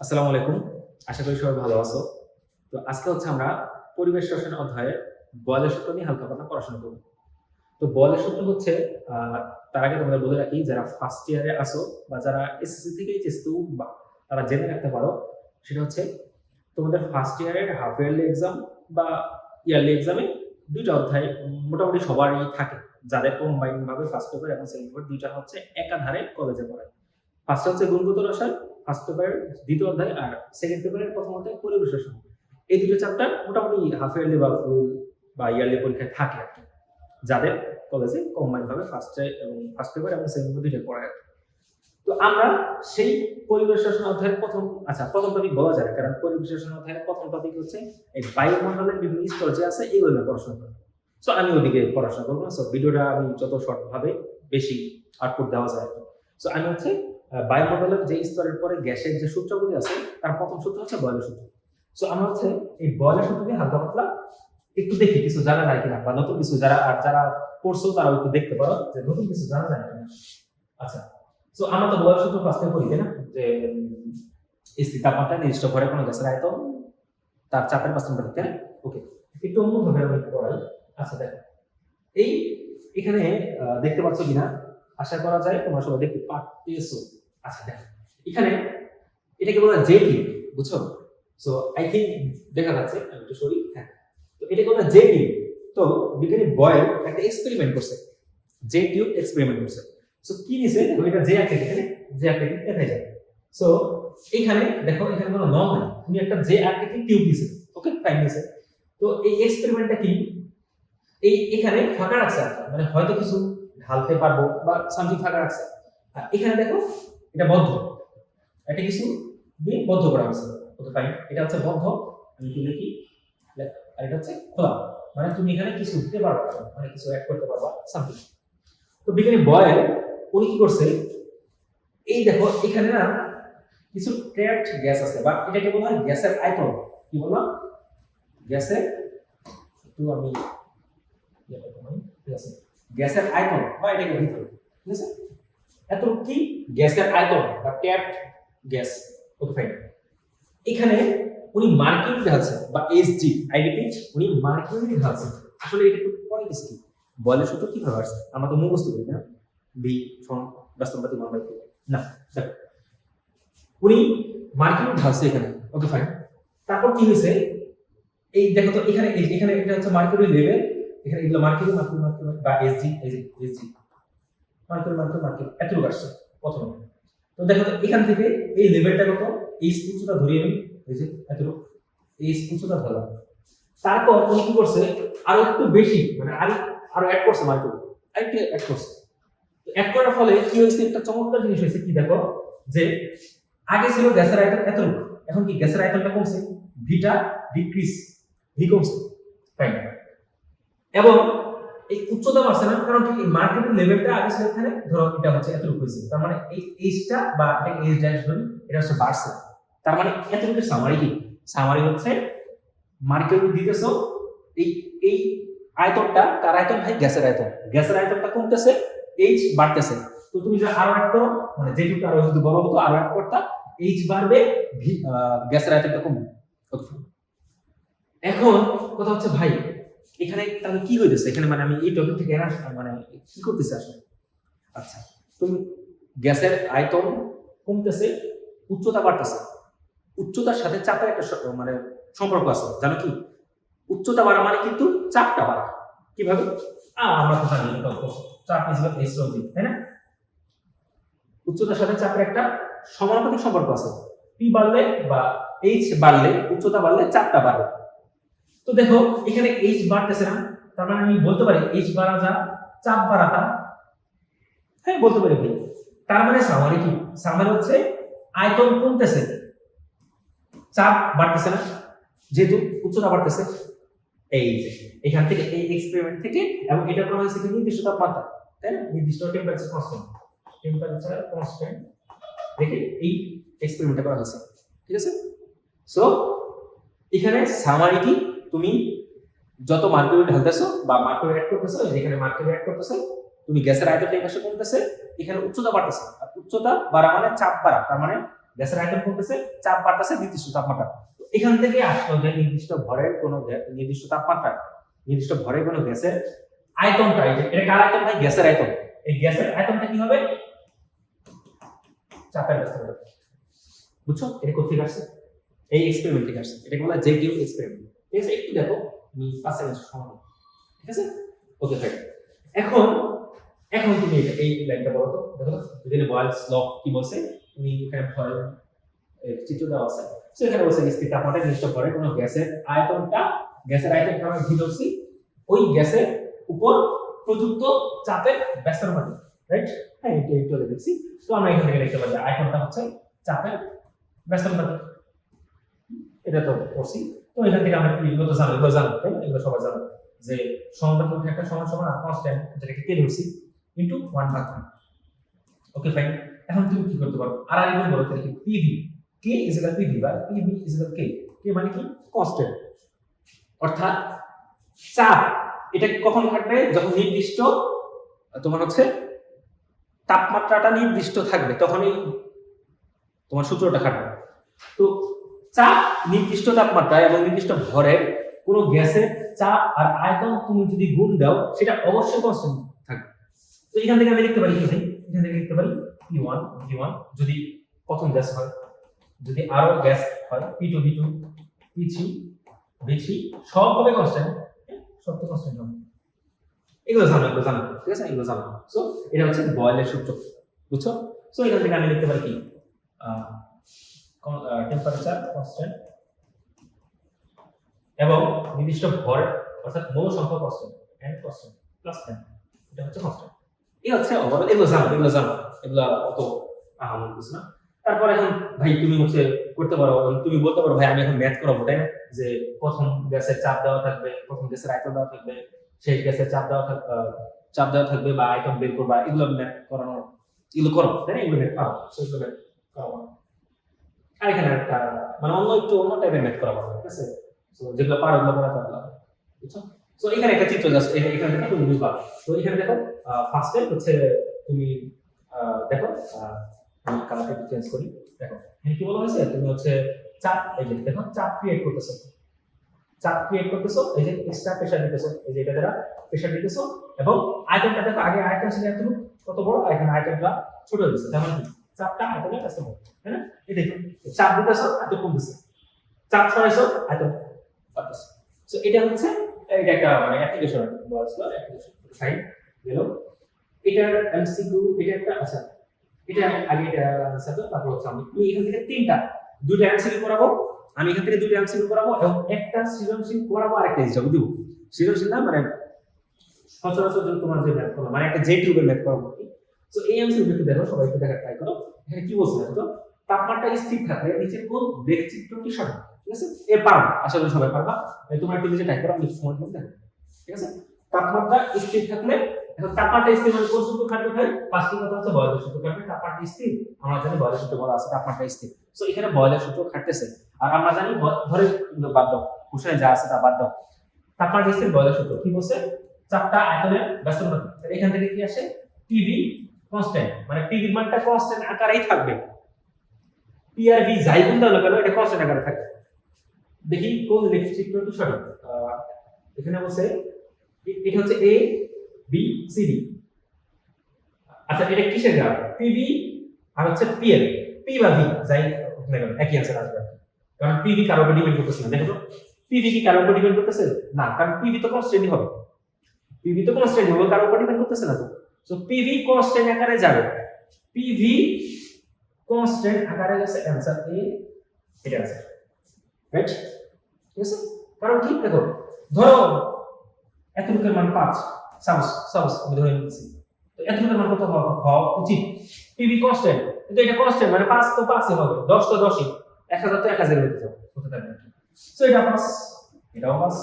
আসসালামু আলাইকুম। আশা করি সবাই ভালো আছো। তো আজকে হচ্ছে আমরা পরিবেশ রসায়ন অধ্যায়ে বয়লের সূত্র নিয়ে হালকা পাতলা পড়াশোনা করব। তো বয়লের সূত্র হচ্ছে তার আগে তোমাদের বলে রাখি, যারা ফার্স্ট ইয়ারে আসো বা যারা এসএসসি থেকে এইচএসসি বা তারা জেনে রাখতে পারো, সেটা হচ্ছে তোমাদের ফার্স্ট ইয়ারের হাফ ইয়ারলি এক্সাম বা ইয়ারলি এক্সামে দুইটা অধ্যায় মোটামুটি সবারই থাকে। যাদের কম্বাইন ভাবে ফার্স্ট পেপার এবং সেকেন্ড পেপার দুইটা হচ্ছে একাধারে কলেজে পড়ে। ফার্স্ট হচ্ছে গুণগত রসায়ন ফার্স্ট পেপারের দ্বিতীয় অধ্যায় আর সেকেন্ড পেপারের প্রথম অধ্যায় পরিবেশ এই দুটো চ্যাপ্টার মোটামুটি হাফ ইয়ারলি বা ফুল বা ইয়ারলি পরীক্ষায় থাকে আর কি, যাদের কলেজে কম্বাইন ভাবে ফার্স্ট এবং ফার্স্ট পেপার এবং সেকেন্ড পেপার দুইটা পড়ায়। তো আমরা সেই পরিবেশ রসায়ন অধ্যায়ের প্রথম আচ্ছা প্রথম টপিক বলা যায় কারণ পরিবেশ রসায়ন অধ্যায়ের প্রথম টপিক হচ্ছে এই বায়ুমণ্ডলের বিভিন্ন স্তর যে আছে, এগুলো নিয়ে পড়াশোনা করব সো আমি ওদিকে পড়াশোনা করব না সো ভিডিওটা আমি যত শর্ট ভাবে বেশি আউটপুট দেওয়া যায় সো আমি হচ্ছে বায়ুমণ্ডলের যে স্তরের পরে গ্যাসের যে সূত্রগুলি আছে, তার প্রথম সূত্র হচ্ছে বয়লের সূত্র। সো আমরা হচ্ছে এই বয়লের সূত্র দিয়ে হালকা পাতলা একটু দেখি, কিছু জানা যায় কিনা, বা নতুন কিছু যারা, আর যারা পড়ছো তারা একটু দেখতে পারো যে নতুন কিছু জানা যায় কিনা। আচ্ছা সো আমরা তো বয়লের সূত্র ফার্স্টে করি না? যে স্থির তাপমাত্রা নির্দিষ্ট ঘরে কোনো গ্যাসের আয়তন, তার চাপের পার্সেন্ট ওকে একটু অন্যভাবে আমি পড়াই। আচ্ছা দেখো। এই এখানে দেখতে পাচ্ছ কিনা আশা করা যায় তোমরা সবাই দেখতে পাচ্ছো আচ্ছা দেখো। এখানে এটাকে বলা জে টিউব বুঝছ? সো আই থিঙ্ক দেখা যাচ্ছে আমি একটু সরি হ্যাঁ। তো এটাকে বলা জে টিউব তো বিজ্ঞানী বয়েল একটা এক্সপেরিমেন্ট করছে। জে টিউব এক্সপেরিমেন্ট করছে। সো কি নিছে দেখো, এটা জে আকৃতি এখানে জে আকৃতি দেখা যায়। সো এখানে দেখো, এখানে কোনো নন নাই উনি একটা জে আকৃতি টিউব নিছে ওকে ফাইন নিছে তো এই এক্সপেরিমেন্টটা কি? এই এখানে ফাঁকা রাখছে মানে হয়তো কিছু ঢালতে পারব বা সামথিং ফাঁকা রাখছে। আর এখানে দেখো এটা বদ্ধ। এটা কিছু দিয়ে বদ্ধ করা হয়েছে। ওকে ফাইন এটা হচ্ছে বদ্ধ। আমি কি? লিখি আর এটা হচ্ছে খোলা। মানে তুমি এখানে কিছু দিতে পারবা মানে কিছু অ্যাড করতে পারবা সামথিং তো বিজ্ঞানী বয়েল উনি কি করছে? এই দেখো এখানে না কিছু ট্র্যাপড গ্যাস আছে বা এটাকে বলা গ্যাসের আয়তন। কি বললাম? গ্যাসের একটু আমি কমাই, ঠিক আছে। গ্যাসের আয়তন, বা এটাকে ভিতরে। ঠিক আছে? এত কি? গ্যাসের আয়তন, বা ট্যাপড গ্যাস ওকে ফাইন এখানে উনি মার্কিউরি ঢালছে বা এসজি আই রিপিট উনি মার্কিউরি ঢালছে আসলে এটা একটু কিছু কি? বলে সূত্র কীভাবে আসছে আমরা তো মুখস্থ করি না। বি সম, বাস্তববাদী না, দেখো। উনি মার্কিউরি ঢালছে এখানে ওকে ফাইন তারপর কি হয়েছে? এই দেখো তো, এখানে এখানে এটা হচ্ছে মার্কিউরি লেভেল। এখানে এগুলো মার্কিউরি মার্কিউরি মার্কিউরি বা SG SG mercury mercury mercury এতটুকু আসছে প্রথমে। তো দেখো তো এখান থেকে এই লেভেলটা কত? এই উচ্চতা ধরিয়ে নিই, এই যে এতটুকু, এই উচ্চতা ধরলাম। তারপর উনি কি করছে? আরও একটু বেশি মানে আরও আরও অ্যাড করছে মার্কিউরি আরেকটু অ্যাড করছে। তো অ্যাড করার ফলে কি হয়েছে? একটা চমৎকার জিনিস হয়েছে, কি দেখো? যে আগে ছিল গ্যাসের আয়তন এতটুকু, এখন কি গ্যাসের আয়তনটা কমছে? ভিটা ডিক্রিজ ভি কমছে। ফাইন এবং এই উচ্চতা বাড়ছে না, কারণ কি মার্কেটের লেভেলটা আগে এখানে ধরো এটা হচ্ছে এতটুকু হয়েছে। তার মানে এই এইচটা বা এটা এইচ ড্যাশ ধরি এটা হচ্ছে বাড়ছে। তার মানে এতটুকু সামারি কি? সামারি হচ্ছে মার্কেট দিতেছো, এই এই আয়তনটা কার আয়তন ভাই? গ্যাসের আয়তন। গ্যাসের আয়তনটা কমতেছে এইচ বাড়তেছে। তো তুমি যদি আরও অ্যাড করো মানে যেটুকু আরও যদি বড় হতো, আরও অ্যাড করতা এইচ বাড়বে গ্যাসের আয়তনটা কমবে. এখন কথা হচ্ছে ভাই এখানে তাহলে কি হইতেছে? এখানে মানে আমি এই টপিক থেকে মানে কি করতেছে আসলে? আচ্ছা তুমি গ্যাসের আয়তন কমতেছে উচ্চতা বাড়তেছে। উচ্চতার সাথে চাপের একটা মানে সম্পর্ক আছে জানো কি? উচ্চতা বাড়া মানে কিন্তু চাপটা বাড়া। কীভাবে? আহ, আমরা তো জানি চাপ ইজ এসওজি তাই না? উচ্চতার সাথে চাপের একটা সমানুপাতিক সম্পর্ক আছে। পি বাড়লে বা এইচ বাড়লে উচ্চতা বাড়লে চাপটা বাড়বে তো দেখো, এখানে এইচ বাড়তেছে না, তার মানে আমি বলতে পারি এইচ বাড়া যা, চাপ বাড়া তা। হ্যাঁ বলতে পারি ভাই তার মানে সামারি কি? সামারি হচ্ছে, আয়তন কমতেছে। চাপ বাড়তেছে না, যেহেতু উচ্চতা বাড়তেছে। এই এখান থেকে এই এক্সপেরিমেন্ট থেকে, এবং এটা করা হয়েছে কি? নির্দিষ্ট তাপমাত্রা, তাই না? নির্দিষ্ট টেম্পারেচার কনস্ট্যান্ট টেম্পারেচার কনস্ট্যান্ট দেখে, এই এক্সপেরিমেন্টটা করা হয়েছে। ঠিক আছে? সো এখানে সামারি কি? তুমি যত মার্কেট ঢালতেছো বা মার্কুরি অ্যাড করতেছো, যেখানে মার্কেট অ্যাড করতেছো, তুমি গ্যাসের আয়তনটা এই কমতেছে, এখানে উচ্চতা বাড়তেছে। আর উচ্চতা বাড়া মানে চাপ বাড়া, তার মানে গ্যাসের আয়তন কমতেছে, চাপ বাড়তেছে, নির্দিষ্ট তাপমাত্রা। এখান থেকে আসলো যে নির্দিষ্ট ভরের কোনো নির্দিষ্ট তাপমাত্রা, নির্দিষ্ট ভরের কোনো গ্যাসের আয়তনটা এটা কার আয়তন ভাই? গ্যাসের আয়তন এই গ্যাসের আয়তনটা কি হবে? চাপের ব্যস্ততা বুঝছ? এটা কোথেকে আসছে? এই এক্সপেরিমেন্ট থেকে আসছে। এটাকে বলা জে কিউ এক্সপেরিমেন্ট ঠিক আছে? একটু দেখো, আমি পাঁচ সেকেন্ড সময় ঠিক আছে? ওকে ফাইন এখন এখন তুমি এই লাইনটা বলো তো। দেখো যদি বয়েলস ল কি বলছে? উনি এখানে ভয় চিত্র দেওয়া আছে। সো এখানে বলছে স্থির তাপমাত্রায় নির্দিষ্ট ভরে কোনো গ্যাসের আয়তনটা গ্যাসের আয়তনটা আমরা ভি ধরছি ওই গ্যাসের উপর প্রযুক্ত চাপের ব্যস্তার মানে রাইট হ্যাঁ এটা একটু আগে দেখছি। তো আমরা এখান থেকে দেখতে পাই যে আয়তনটা হচ্ছে চাপের ব্যস্তার মানে। এটা তো করছি তো এখান থেকে আমরা কি এগুলো তো জানো এগুলো জানো তাই এগুলো সবাই জানো যে সমানুপাতিক একটা সমান সমান কনস্ট্যান্ট যেটাকে কে ধরছি? ইনটু ওয়ান ভাগ ওকে ফাইন এখন তুমি কি করতে পারো? আর আর এগুলো বলো তাহলে কি PV K is equal PV বা PV is equal K K মানে কি? কনস্ট্যান্ট অর্থাৎ চাপ। এটা কখন ঘটবে যখন নির্দিষ্ট তোমার হচ্ছে তাপমাত্রাটা নির্দিষ্ট থাকবে তখনই তোমার সূত্রটা খাটবে। তো চাপ নির্দিষ্ট তাপমাত্রা এবং নির্দিষ্ট ভরের কোনো গ্যাসের চাপ আর আয়তন তুমি যদি গুণ দাও, সেটা অবশ্যই কনস্ট্যান্ট থাকবে। তো এখান থেকে আমি লিখতে পারি কি এখান থেকে লিখতে পারি পি ওয়ান ভি ওয়ান যদি প্রথম গ্যাস হয়, যদি আরও গ্যাস হয় P two V two P three V three সব হবে কনস্ট্যান্ট সব তো কনস্ট্যান্ট হবে। এগুলো জানো এগুলো জানো, ঠিক আছে? এগুলো জানো। সো এটা হচ্ছে বয়েলের সূত্র, বুঝছ? সো এখান থেকে আমি লিখতে পারি কি? টেম্পারেচার কনস্ট্যান্ট এবং নির্দিষ্ট ভর, অর্থাৎ মৌল সংখ্যা constant and constant plus N এটা হচ্ছে কনস্ট্যান্ট এই হচ্ছে ওভারঅল এগুলো জানো এগুলো জানো এগুলো অত আহামরি কিছু না। তারপর এখন ভাই তুমি হচ্ছে করতে পারো তুমি বলতে পারো, ভাই, আমি এখন ম্যাথ করাবো, তাই না? যে প্রথম গ্যাসের চাপ দেওয়া থাকবে, প্রথম গ্যাসের আয়তন দেওয়া থাকবে, শেষ গ্যাসের চাপ দেওয়া থাকবে চাপ দেওয়া থাকবে বা আয়তন বের করবা, এগুলো ম্যাথ করানো, এগুলো করো, তাই না? এগুলো ম্যাথ পারো, সেগুলো ম্যাথ করাবো। আর এখানে একটা মানে অন্য একটু অন্য টাইপের ম্যাথ করাবো ঠিক আছে? তো যেগুলো পারো ওগুলো করা পারলাম বুঝছ? তো এখানে একটা চিত্র জাস্ট এখানে থেকে তুমি বুঝবা। তো এখানে দেখো ফার্স্টে হচ্ছে তুমি দেখো আমি কালারটা চেঞ্জ করি, দেখো। কি বলা হয়েছে? তুমি হচ্ছে চাপ, এই যে দেখো, চাপ ক্রিয়েট করতেছো। চাপ ক্রিয়েট করতেছো, এই যে এক্সট্রা প্রেসার দিতেছো, এই যে এটা দ্বারা প্রেসার দিতেছো, এবং আয়তনটা দেখো, আগে আয়তন ছিল এতটুকু কত বড়? এখানে আয়তনটা ছোট হয়ে গেছে তেমন কি? চাপটা আয়তনের কাছে বড় তাই না? দেখো চাপ দিতেছো আয়তন কমতেছে চাপ সরাইছো আয়তন বাড়তেছে সো এটা হচ্ছে এটা একটা মানে অ্যাপ্লিকেশন বলছ অ্যাপ্লিকেশন ফাইন গেল। এটার এমসিকিউ এটা একটা আচ্ছা এটা আগে এটা আনসার তারপর হচ্ছে আমি তুমি এখান থেকে তিনটা দুটো এমসিকিউ করাবো, আমি এখান থেকে দুটো এমসিকিউ করাবো, এবং একটা সৃজনশীল করাবো আরেকটা হিসাবে দিব। সৃজনশীল না মানে সচরাচর তোমার যে ম্যাথ করো মানে একটা জে টিউবের ম্যাথ করব তো এই এমসিকিউ একটু দেখো সবাই একটু দেখার ট্রাই করো। এখানে কি বলছে দেখো? তাপমাত্রা স্থির থাকলে নিচের কোন বেগ চিত্রটি সঠিক? ঠিক আছে? এ পারো আশা করি সবাই পারবা। এই তোমার একটু নিজে টাইপ করো, আমি সময় দেখো। ঠিক আছে? তাপমাত্রা স্থির থাকলে এখন তাপমাত্রা স্থির মানে কোন সূত্র খাটবে ভাই পাঁচটি কথা হচ্ছে বয়লের সূত্র খাটবে তাপমাত্রা স্থির। আমরা জানি বয়লের সূত্র বলা আছে, তাপমাত্রা স্থির। সো এখানে বয়লের সূত্র খাটতেছে আর আমরা জানি ধরে বাদ দাও। কোশ্চেনে যা আছে তা বাদ দাও। তাপমাত্রা স্থির বয়লের সূত্র কি বলছে? চাপটা আয়তনের ব্যস্ত থাকে তাহলে এখান থেকে কি আসে? পিভি কনস্ট্যান্ট মানে পিভির মানটা কনস্ট্যান্ট আকারেই থাকবে। পিআরভি যাই গুণ দাও কেন, এটা কনস্ট্যান্ট আকারে থাকবে দেখি কোন লেখচিত্রটি সঠিক। এখানে বলছে এটা হচ্ছে এ বি সি ডি আচ্ছা এটা কিসের গ্রাফ পিভি আর হচ্ছে পিএল পি বা ভি যাই হোক না কেন, একই অ্যান্সার আসবে। আর। কারণ পিভি কারোর উপর ডিপেন্ড করতেছে না, দেখো পিভি কি কারোর উপর ডিপেন্ড করতেছে? না, কারণ পিভি তো কনস্ট্যান্টই হবে। পিভি তো কনস্ট্যান্ট হবে, কারোর উপর ডিপেন্ড করতেছে না তো। সো পিভি কনস্ট্যান্ট আকারে যাবে। পিভি কনস্ট্যান্ট আকারে গেছে অ্যান্সার এ এটা আছে রাইট ঠিক আছে? কারণ কি? দেখো, ধরো এত লোকের মান পাঁচ। সাপোজ সাপোজ আমি ধরে নিচ্ছি। তো এত লোকের মান কত হওয়া উচিত? পিভি কনস্ট্যান্ট কিন্তু এটা কনস্ট্যান্ট মানে পাঁচ তো পাঁচই হবে। দশ তো দশই। এক হাজার তো এক হাজার হতে যাবে। হতে থাকবে সো এটা পাঁচ, এটাও পাঁচ।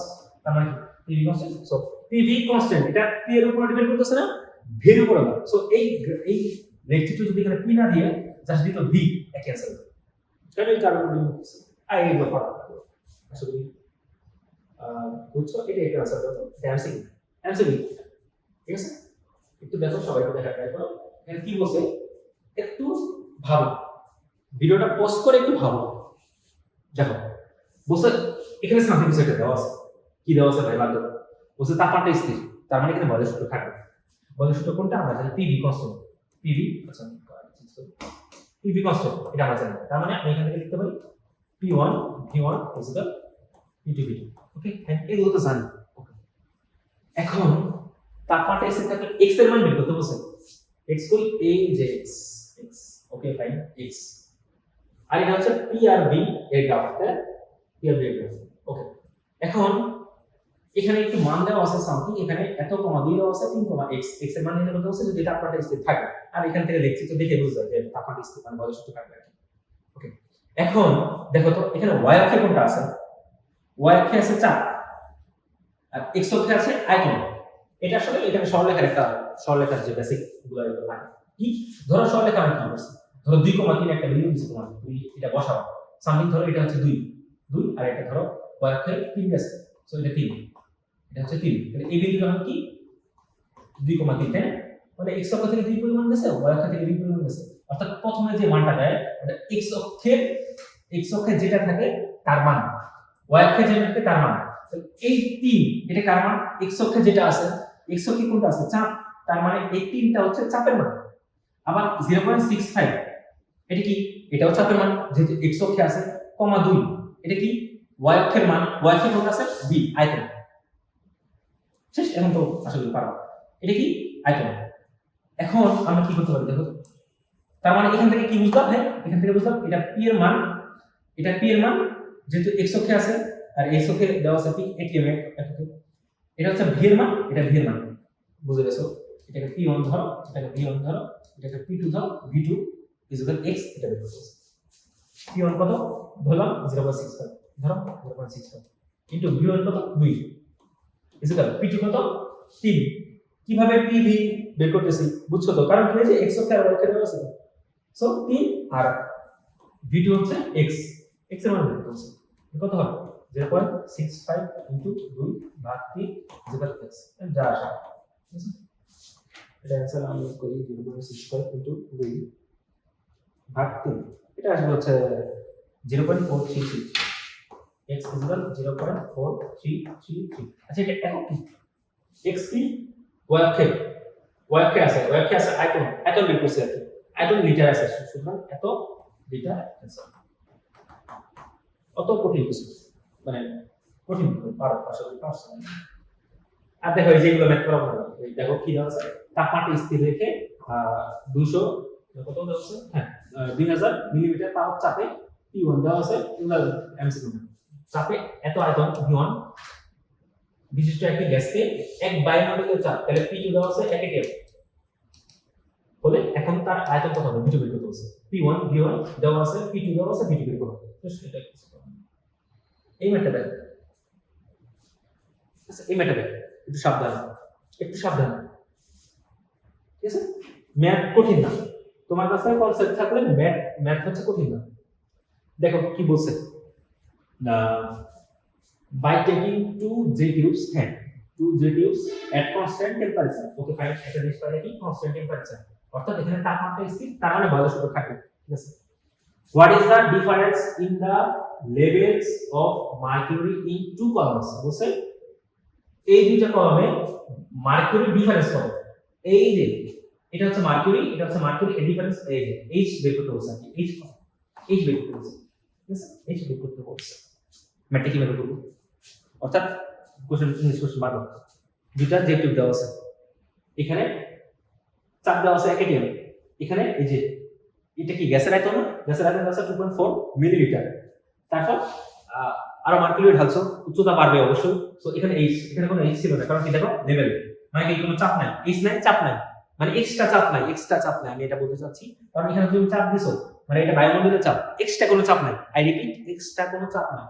তার মানে PV constant so PV constant এটা পি এর উপর ডিপেন্ড করতেছে না? ভি করে না। সো এই এই রেখচিত্র যদি এখানে পি না দিয়ে জাস্ট দিত ভি কেন এই কারণে ডিপেন্ড করতেছে আর এই ব্যাপার আসলে বুঝছ? এটা একটা আনসার দাও এমসিকিউ এমসিকিউ ঠিক আছে? একটু দেখো, সবাই দেখা ট্রাই করো। এখানে কি বলছে? একটু ভাবো। ভিডিওটা পোস্ট করে একটু ভাবো। দেখো বসে এখানে সামথিং একটা দেওয়া আছে। কি দেওয়া আছে? ভাই বাদ বসে তাপমাত্রা স্থির। তার মানে এখানে সূত্র থাকবে। বলের কোনটা? আমরা জানি PV constant PV PV constant এটা আমরা জানি। তার মানে আমি এখান থেকে লিখতে পারি P one V one is equal P two V two okay এগুলো তো জানি। এখন তাপমাত্রা এক্সের মান বের করতে বলছে। এক্স করি এ যে X X okay fine X আর এটা হচ্ছে পি আর বি এর গ্রাফ পি আর বি এর গ্রাফ ওকে এখন এখানে একটু মান দেওয়া আছে সামথিং এখানে এত কমা দুই দেওয়া আছে, তিন কমা এক্স এক্সের মান নির্ণয় করতে হচ্ছে, যদি তাপমাত্রা স্থির থাকে। আর এখান থেকে লিখছি তো দেখে বুঝতে যে তাপমাত্রা স্থির মানে বয়স থাকবে ওকে এখন দেখো তো, এখানে ওয়াই অক্ষে কোনটা আছে? ওয়াই অক্ষে আছে চাপ আর এক্স অক্ষে আছে আয়তন এটা আসলে এখানে সরলেখার একটা সরলেখার যে বেসিকগুলো লাগে কি? ধরো সরলেখা আমি কি করছি? ধরো দুই কমা তিন একটা বিন্দু দিচ্ছি তোমার তুমি এটা বসাও। সামথিং ধরো এটা হচ্ছে দুই। দুই আর এটা ধরো ওয়াই অক্ষে তিন গেছে সো এটা তিন। এটা হচ্ছে তিন। তাহলে এই বিন্দুটা হবে কি? দুই কমা তিন, তাই না? মানে এক্স অক্ষ থেকে দুই পরিমাণ গেছে ওয়াই অক্ষ থেকে দুই পরিমাণ গেছে। অর্থাৎ প্রথমে যে মানটা দেয়, ওটা এক্স অক্ষের এক্স অক্ষে যেটা থাকে তার মান। ওয়াই অক্ষে যেটা থাকে তার মান। এই তিন, এটা কার মান? এক্স অক্ষে যেটা আছে এক্স অক্ষে কোনটা আছে? চাপ। তার মানে এই তিনটা হচ্ছে চাপের মান। আবার জিরো পয়েন্ট সিক্স ফাইভ এটা কি? এটাও চাপের মান, যেহেতু এক্স অক্ষে আছে, কমা দুই, এটা কি? ওয়াই অক্ষের মান। ওয়াই অক্ষে কোনটা আছে? বি আয়তন শেষ, এখন তো আসলে পারো এটা কি? আয়তন এখন আমরা কি করতে পারি? দেখো তার মানে এখান থেকে কি বুঝলাম? হ্যাঁ এখান থেকে বুঝলাম, এটা পি এর মান। এটা পি এর মান, যেহেতু এক্স অক্ষে আছে, আর এক্স অক্ষে দেওয়া আছে পি এটিএম এককে। এটা হচ্ছে ভি এর মান, এটা ভি এর মান। বুঝে গেছো? এটাকে পি ওয়ান ধরো, এটাকে ভি ওয়ান ধরো, এটাকে পি টু ধরো V two is equal X এটা বের করতে পি ওয়ান কত? ধরলাম জিরো পয়েন্ট সিক্স ফাইভ ধরো zero point six five into V one কত? দুই। ইজিক্যাল পি টু কত? তিন। কীভাবে পি ভি বের করতেছি। বুঝছ তো? কারণ কি হয়েছে? এক্স অক্ষে আর ওয়াই অক্ষে আছে সো তিন আর ভি হচ্ছে এক্স এক্সের মান বের করতে কত হবে? Zero point six five into দুই ভাগ তিন ইজিক্যাল এক্স যা আসা। এটা অ্যান্সার আমি করি zero point six five into দুই ভাগ তিন। এটা আসলে হচ্ছে zero point four three three X is equal zero point four three three আচ্ছা এটা একক কি? এক্স কি? ওয়াই অক্ষে আছে। ওয়াই অক্ষে আছে আয়তন আয়তন বের করছে আর কি লিটার আছে। সুতরাং এত লিটার আছে। অত কঠিন কিছু মানে কঠিন পারো আশা করি আর দেখো, এই যেগুলো ম্যাথ করা ভালো। দেখো কি আছে? তাপমাত্রা স্থির রেখে দুশো কত দেওয়া হ্যাঁ দুই হাজার মিলিমিটার পাওয়ার চাপে টি ওয়ান দেওয়া আছে। এমসিকিউ চাপে এত আয়তন ভি বিশিষ্ট একটি গ্যাসকে এক বায়ুমণ্ডলীয় চাপ, তাহলে পি টু দেওয়া এক এটিএম বলে এখন তার আয়তন কত হবে? বিটু বের করতে বলছে। পি ওয়ান ভি ওয়ান দেওয়া আছে পি টু দেওয়া আছে ভি টু বের করতে এই ম্যাটটা দেখ। আচ্ছা এই ম্যাটটা দেখ। একটু সাবধান। একটু সাবধান। ঠিক আছে? ম্যাথ কঠিন না। তোমার কাছে কনসেপ্ট থাকলে ম্যাথ ম্যাথ হচ্ছে কঠিন না। দেখো কি বলছে। না by taking two J tubes, হ্যাঁ, two J tubes at constant temperature. Okay. একটা জিনিস পাইলে কি constant temperature. অর্থাৎ এখানে তাপমাত্রা স্থির তার মানে বায়ু সূত্র থাকবে ঠিক আছে what is the difference in the levels of mercury in two columns বুঝছে এই দুইটা কলামে মার্কিউরি ডিফারেন্স কত এই যে এটা হচ্ছে মার্কিউরি এটা হচ্ছে মার্কিউরি ডিফারেন্স এই যে এইচ বের করতে বলছে এইচ এইচ বের করতে বলছে এইচ বের করতে বলছে। ম্যাটটা কীভাবে অর্থাৎ কোশ্চেন ইংলিশ কোশ্চেন বারো দুটা যে দেওয়া আছে। এখানে চাপ দেওয়া আছে একেটিএম এখানে এই যে, এটা কি গ্যাসের আয়তন গ্যাসের আয়তন আছে টু পয়েন্ট ফোর মিলিলিটার তারপর আরও মার্কুরি ঢালছো। উচ্চতা বাড়বে অবশ্যই। তো এখানে এইচ এখানে কোনো এইচ ছিল না। কারণ কি দেখো লেভেল মানে কি, কোনো চাপ নাই। এইচ নাই, চাপ নাই। মানে এক্সট্রা চাপ নাই এক্সট্রা চাপ নাই। আমি এটা বলতে চাচ্ছি। কারণ এখানে তুমি চাপ দিছো। মানে এটা বায়ুমণ্ডলের চাপ এক্সট্রা কোনো চাপ নাই। আই রিপিট এক্সট্রা কোনো চাপ নাই।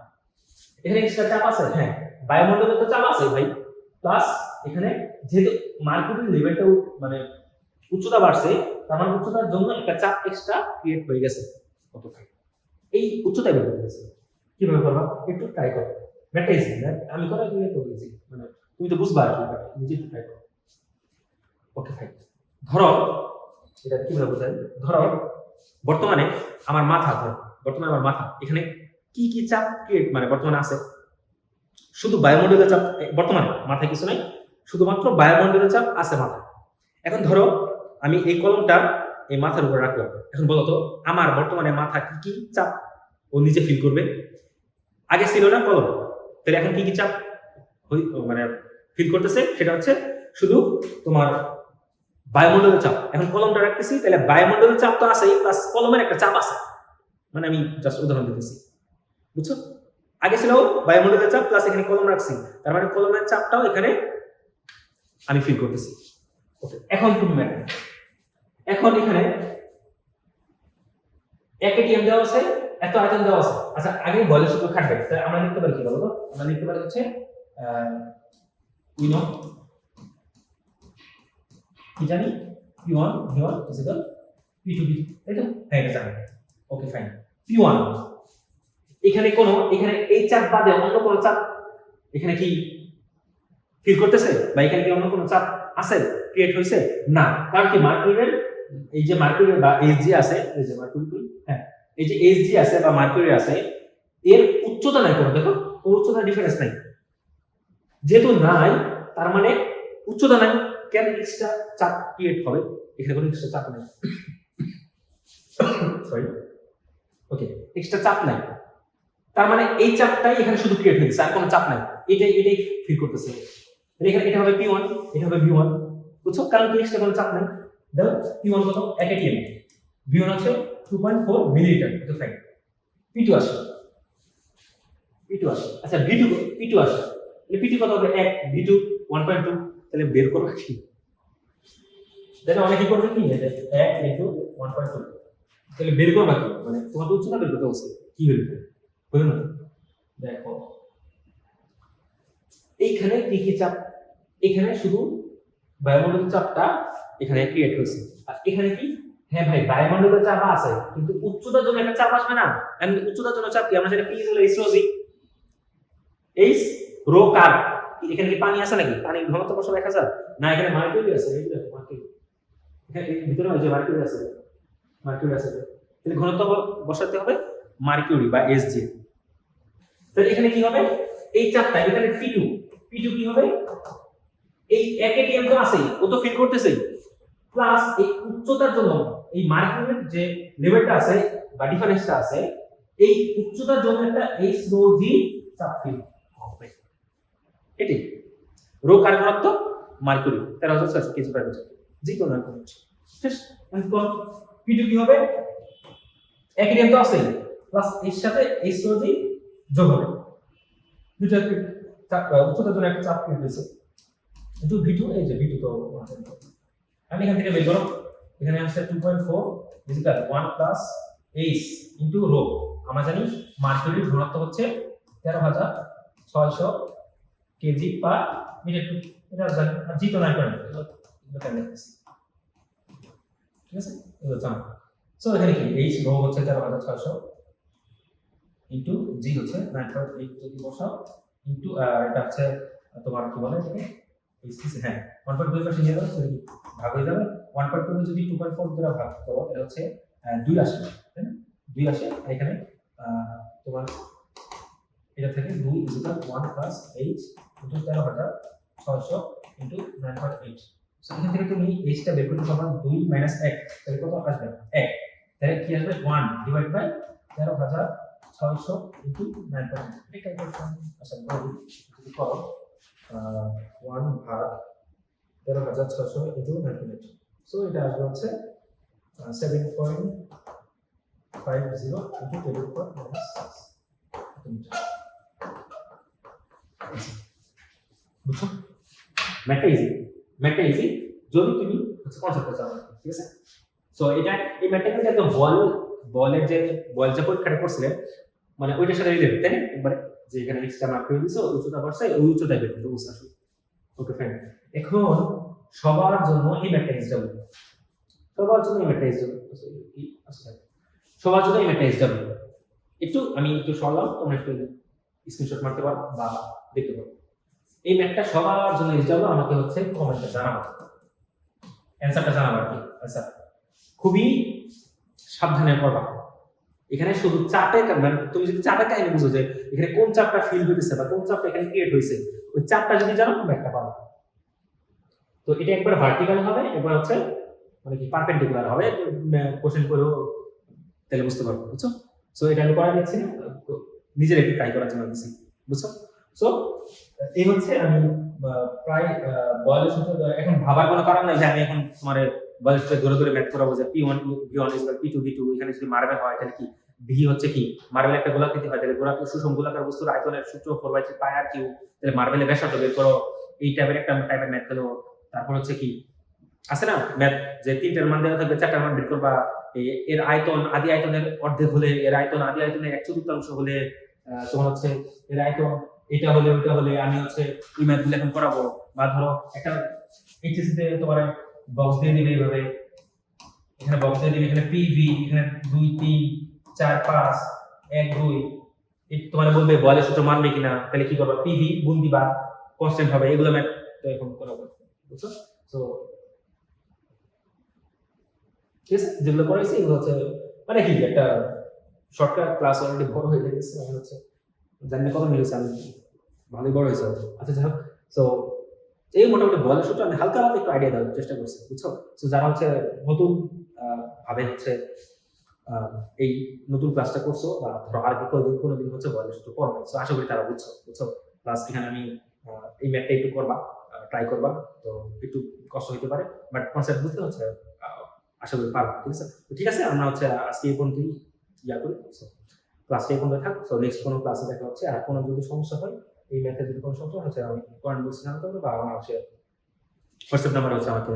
এখানে এক্সট্রা চাপ আছে? হ্যাঁ বায়ুমণ্ডলে তো চাপ আছে ভাই। প্লাস এখানে যেহেতু মার্কুরির লেভেলটা মানে উচ্চতা বাড়ছে, তার মানে উচ্চতার জন্য একটা চাপ এক্সট্রা ক্রিয়েট হয়ে গেছে। কত এই উচ্চতায় বের গেছে। কীভাবে করবা? একটু ট্রাই করো। ব্যাটটা ইজি আমি করা দিলে তো ইজি মানে তুমি তো বুঝবা আর কি নিজে একটু ট্রাই করো। ওকে ফাইন ধরো, এটা কীভাবে বোঝাই ধরো বর্তমানে আমার মাথা ধরো, বর্তমানে আমার মাথা, এখানে কি কি চাপ ক্রিয়েট মানে বর্তমানে আছে? শুধু বায়ুমণ্ডলের চাপ বর্তমানে মাথায় কিছু নাই, শুধুমাত্র বায়ুমণ্ডলের চাপ আছে মাথায়। এখন ধরো, আমি এই কলমটা এই মাথার উপর রাখলাম। এখন বলো তো, আমার বর্তমানে মাথা কি কি চাপ ও নিজে ফিল করবে? আগে ছিল না কলম, তাহলে এখন কি কি চাপ মানে ফিল করতেছে? সেটা হচ্ছে শুধু তোমার বায়ুমণ্ডলের চাপ। এখন কলমটা রাখতেছি, তাহলে বায়ুমণ্ডলের চাপ তো আছে প্লাস কলমের একটা চাপ আছে। মানে আমি জাস্ট উদাহরণ দিতেছি। বুঝছ? আগে ছিল বায়ুমণ্ডলের চাপ প্লাস এখানে কলম রাখছি। তার মানে কলমের চাপটাও এখানে আমি ফিল করতেছি। ওকে এখন তুমি এখন এখানে এক এটিএম দেওয়া আছে, এত আয়তন দেওয়া আছে। আচ্ছা আগে বলের সূত্র খাটবে আমরা লিখতে পারি কি বলব আমরা লিখতে পারি হচ্ছে উই নো কি জানি? P one V one is equal P two V তাই তো? হ্যাঁ এটা জানি ওকে ফাইন পি ওয়ান এখানে কোনো, এখানে এই চাপ বাদে অন্য কোনো চাপ এখানে কি ফিল করতেছে? বা এখানে কি অন্য কোনো চাপ আছে? ক্রিয়েট হয়েছে? না। কারণ কি মার্কুরির এই যে মার্কুরি বা এইচ জি আছে, এই যে মার্কুরি হ্যাঁ এই যে এইচ জি আছে বা মার্কুরি আছে, এর উচ্চতা নাই কোনো, দেখো ওর উচ্চতা ডিফারেন্স নাই। যেহেতু নাই, তার মানে উচ্চতা নাই। কেন এক্সট্রা চাপ ক্রিয়েট হবে? এখানে কোনো এক্সট্রা চাপ নাই। সরি ওকে এক্সট্রা চাপ নাই। তার মানে এই চাপটাই এখানে শুধু ক্রিয়েট হয়েছে আর কোনো চাপ নাই। এটাই এটাই ফিল করতেছে। তাহলে এখানে, এটা হবে পি ওয়ান এটা হবে ভি ওয়ান বুঝছ? কারণ কি এক্সট্রা কোনো চাপ নাই? দেখো পি ওয়ান কত? এক এটিএম ভি ওয়ান হচ্ছে টু পয়েন্ট ফোর মিলিলিটার এটা ফাইন পি টু আসে। পি টু আসে। আচ্ছা ভি টু পি টু আসে। পি টু কত হবে? এক V two one point two তাহলে বের করব কি? দেখো অনেক করবে কি? এক ইন্টু ওয়ান পয়েন্ট টু তাহলে বের করবা কি? মানে তোমার তো উচ্চতা বের করতে বলছে কি বের করবে বুঝলো না? দেখো। এইখানে কি কি চাপ? এখানে শুধু বায়ুমণ্ডলের চাপটা এখানে ক্রিয়েট হয়েছে। আর এখানে কি? হ্যাঁ ভাই, বায়ুমণ্ডলের চাপ আছে, কিন্তু উচ্চতার জন্য একটা চাপ আসবে না। উচ্চতার জন্য চাপ কি? আমরা যেটা পি হলো H rho G H rho কার? এখানে কি পানি আছে নাকি? পানির ঘনত্ব কত দেখা যায় না, এখানে মার্কিউরি আছে, এই দেখো, মার্কিউরি। এখানে ভিতরে ওই যে মার্কিউরি আছে। মার্কিউরি আছে। তাহলে ঘনত্ব বসাতে হবে মার্কিউরি বা এস জি তাহলে এখানে কি হবে? এই চাপটা এখানে পি টু পি টু কি হবে? এই এক এটিএম তো আছেই, ও তো ফিল করতেছেই। প্লাস এই উচ্চতার জন্য এই মার্কিউরির যে লেভেলটা আছে বা ডিফারেন্সটা আছে, এই উচ্চতার জন্য একটা এইচ রো জি চাপ ফিল এটি রো কার ঘনত্ব? মার্কুরি তেরো হাজার ছয়শো কেজি পার বছর যে কোনো হচ্ছে। শেষ, এখন পি টু কি হবে? এটিএম তো আছে প্লাস এর সাথে এইচ রো জি যোগ হবে। দুটো উচ্চতার জন্য একটা চাপ ক্রিয়েট হয়েছে কিন্তু ভি টু এই যে ভি টু তো আমি এখান থেকে বের করো এখানে আসছে two point four digital one plus H into rho আমরা জানি মার্কুরির ঘনত্ব হচ্ছে তেরো হাজার ছয়শো কেজি পার মিনিট এটা জানি, আর জি তো নাই করে ঠিক আছে? এগুলো জানো। সো এখানে কি? এইচ রো হচ্ছে তেরো হাজার ছয়শো ইন্টু জি হচ্ছে নাইন পয়েন্ট এইট যদি বসাও ইন্টু এটা হচ্ছে তোমার কি বলে এটাকে? হ্যাঁ ওয়ান নিয়ে ভাগ যাবে। ওয়ান টু যদি টু ফোর এটা হচ্ছে দুই না? দুই এখানে তোমার এটা থেকে দুই ওয়ান প্লাস এইচ ইন্টু তেরো হাজার ছয়শো ইন্টু নাইন পয়েন্ট এইট থেকে তুমি এইচটা বের করতে পারবা দুই মাইনাস এক। তাহলে কত আসবে? কি আসবে? ওয়ান ডিভাইড বাই তেরো হাজার ছয়শো ইন্টু নাইন পয়েন্ট এই ক্যালকুলেশন আচ্ছা বলি। যদি করো। ভাগ তেরো হাজার ছশো ইন্টু নাইন পয়েন্ট সো এটা আসবে হচ্ছে seven point five zero into table পর মাইনাস বুঝছ? ম্যাথটা ইজি ম্যাথটা ইজি যদি তুমি হচ্ছে কনসেপ্টটা জানো ঠিক আছে? সো এটা, এই ম্যাথটা কিন্তু একদম বল, বলের যে, বল যে পরীক্ষাটা করছিলেন মানে ওইটার সাথে রিলেটেড তাই না? একবারে, যে এখানে এক্সট্রা মার্ক করে দিছো, উচ্চতা বর্ষায় ওই উচ্চতায় বের করতে বুঝতে আসলে। ওকে ফাইন এখন সবার জন্য এই ম্যাথটা ইজি হবে সবার জন্য এই ম্যাথটা ইজি আচ্ছা সবার জন্য এই ম্যাথটা ইজি হবে একটু, আমি একটু সরলাম, তোমরা একটু স্ক্রিনশট মারতে পারো বা দেখতে পারো। এই ম্যাথটা সবার জন্য ইজি হবে আমাকে হচ্ছে কমেন্টে জানাব। অ্যান্সারটা জানাব আর কি। আচ্ছা খুবই সাবধানে পড়বা এখানে শুধু চাপে মানে তুমি যদি চাপের কাহিনী বুঝো যে এখানে কোন চাপটা ফিল হইতেছে বা কোন চাপটা এখানে ক্রিয়েট হয়েছে ওই চাপটা যদি জানো তুমি একটা পারো তো এটা একবার ভার্টিক্যাল হবে, একবার হচ্ছে মানে কি পারপেন্ডিকুলার হবে কোশ্চেন করেও তাহলে বুঝতে পারব, বুঝছ? সো এটা আমি করা দিচ্ছি না নিজের একটু ট্রাই করার জন্য দিচ্ছি, বুঝছ? সো এই হচ্ছে আমি প্রায় বয়লের এখন ভাবার কোনো কারণ নাই যে আমি এখন তোমার বয়লের ধরে ধরে ম্যাথ করাবো যে P one V one is P two V two এখানে যদি মার্বেল হয়, তাহলে কি? ভি হচ্ছে কি? মার্বেল একটা গোলাকৃতি হয়, তাহলে গোলাকৃতি সুষম গোলাকার বস্তুর আয়তনের সূত্র ফোর বাই থ্রি কিউ তাহলে মার্বেলের ব্যাসার্ধ বের করো। এই টাইপের একটা টাইপের ম্যাথ হলো তারপর হচ্ছে কি? আছে না ম্যাথ যে তিনটার মান দেওয়া থাকবে, চারটার মান বের করবা। এর আয়তন, আদি আয়তনের অর্ধেক হলে, এর আয়তন, আদি আয়তনের এক চতুর্থাংশ হলে তোমার হচ্ছে এর আয়তন এটা হলে ওইটা হলে আমি হচ্ছে এই ম্যাথগুলো এখন করাবো। বা ধরো একটা এইচএসসি তে তোমার বক্স দিয়ে দিবে এইভাবে। এখানে বক্স দিয়ে দিবে, এখানে পিভি এখানে দুই, তিন, চার, পাঁচ, এক, দুই। তোমার বলবে বলের সূত্র মানবে কিনা? তাহলে কি করবা? পিভি গুণ দিবা। কনস্ট্যান্ট হবে এগুলো ম্যাথ এখন করাবো। বুঝছ? তো ঠিক যেগুলো পড়াইছি এগুলো হচ্ছে মানে কি, একটা শর্টকাট ক্লাস অলরেডি বড় হয়ে গেছে আমি হচ্ছে জানি কত মিলেছে, আমি ভালোই বড় হয়েছে। আচ্ছা যাই হোক সো এই মোটামুটি বলের সূত্র আমি হালকা হালকা একটু আইডিয়া দেওয়ার চেষ্টা করছি, বুঝছ? তো যারা হচ্ছে নতুন ভাবে হচ্ছে এই নতুন ক্লাসটা করছ বা ধরো আর কোনোদিন কোনোদিন হচ্ছে বলের সূত্র পড়ো তো আশা করি তারা বুঝছ বুঝছ? প্লাস এখানে আমি এই ম্যাথটা একটু করবা ট্রাই করবা, তো একটু কষ্ট হতে পারে বাট কনসেপ্ট বুঝতে হচ্ছে আশা করি পারবা, ঠিক আছে? ঠিক আছে, আমরা হচ্ছে আজকে এই পর্যন্তই, ইয়া করি ক্লাসটা এখন থাক তো নেক্সট কোনো ক্লাসে দেখা হচ্ছে। আর কোনো যদি সমস্যা হয় এই ম্যাথে যদি কোনো সমস্যা হয় হচ্ছে আমি কমেন্ট বক্সে জানাতে পারব বা আমার হচ্ছে হোয়াটসঅ্যাপ নাম্বার হচ্ছে আমাকে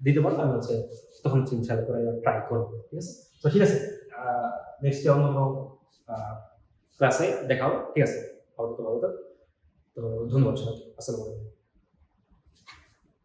দিতে পারো আমি হচ্ছে তখন ইনশাল্লাহ করে ট্রাই করব ঠিক আছে? তো ঠিক আছে নেক্সট অন্য কোনো ক্লাসে দেখা হবে ঠিক আছে? ভালো তো ভালো। তো ধন্যবাদ সবাইকে। আসসালামু আলাইকুম।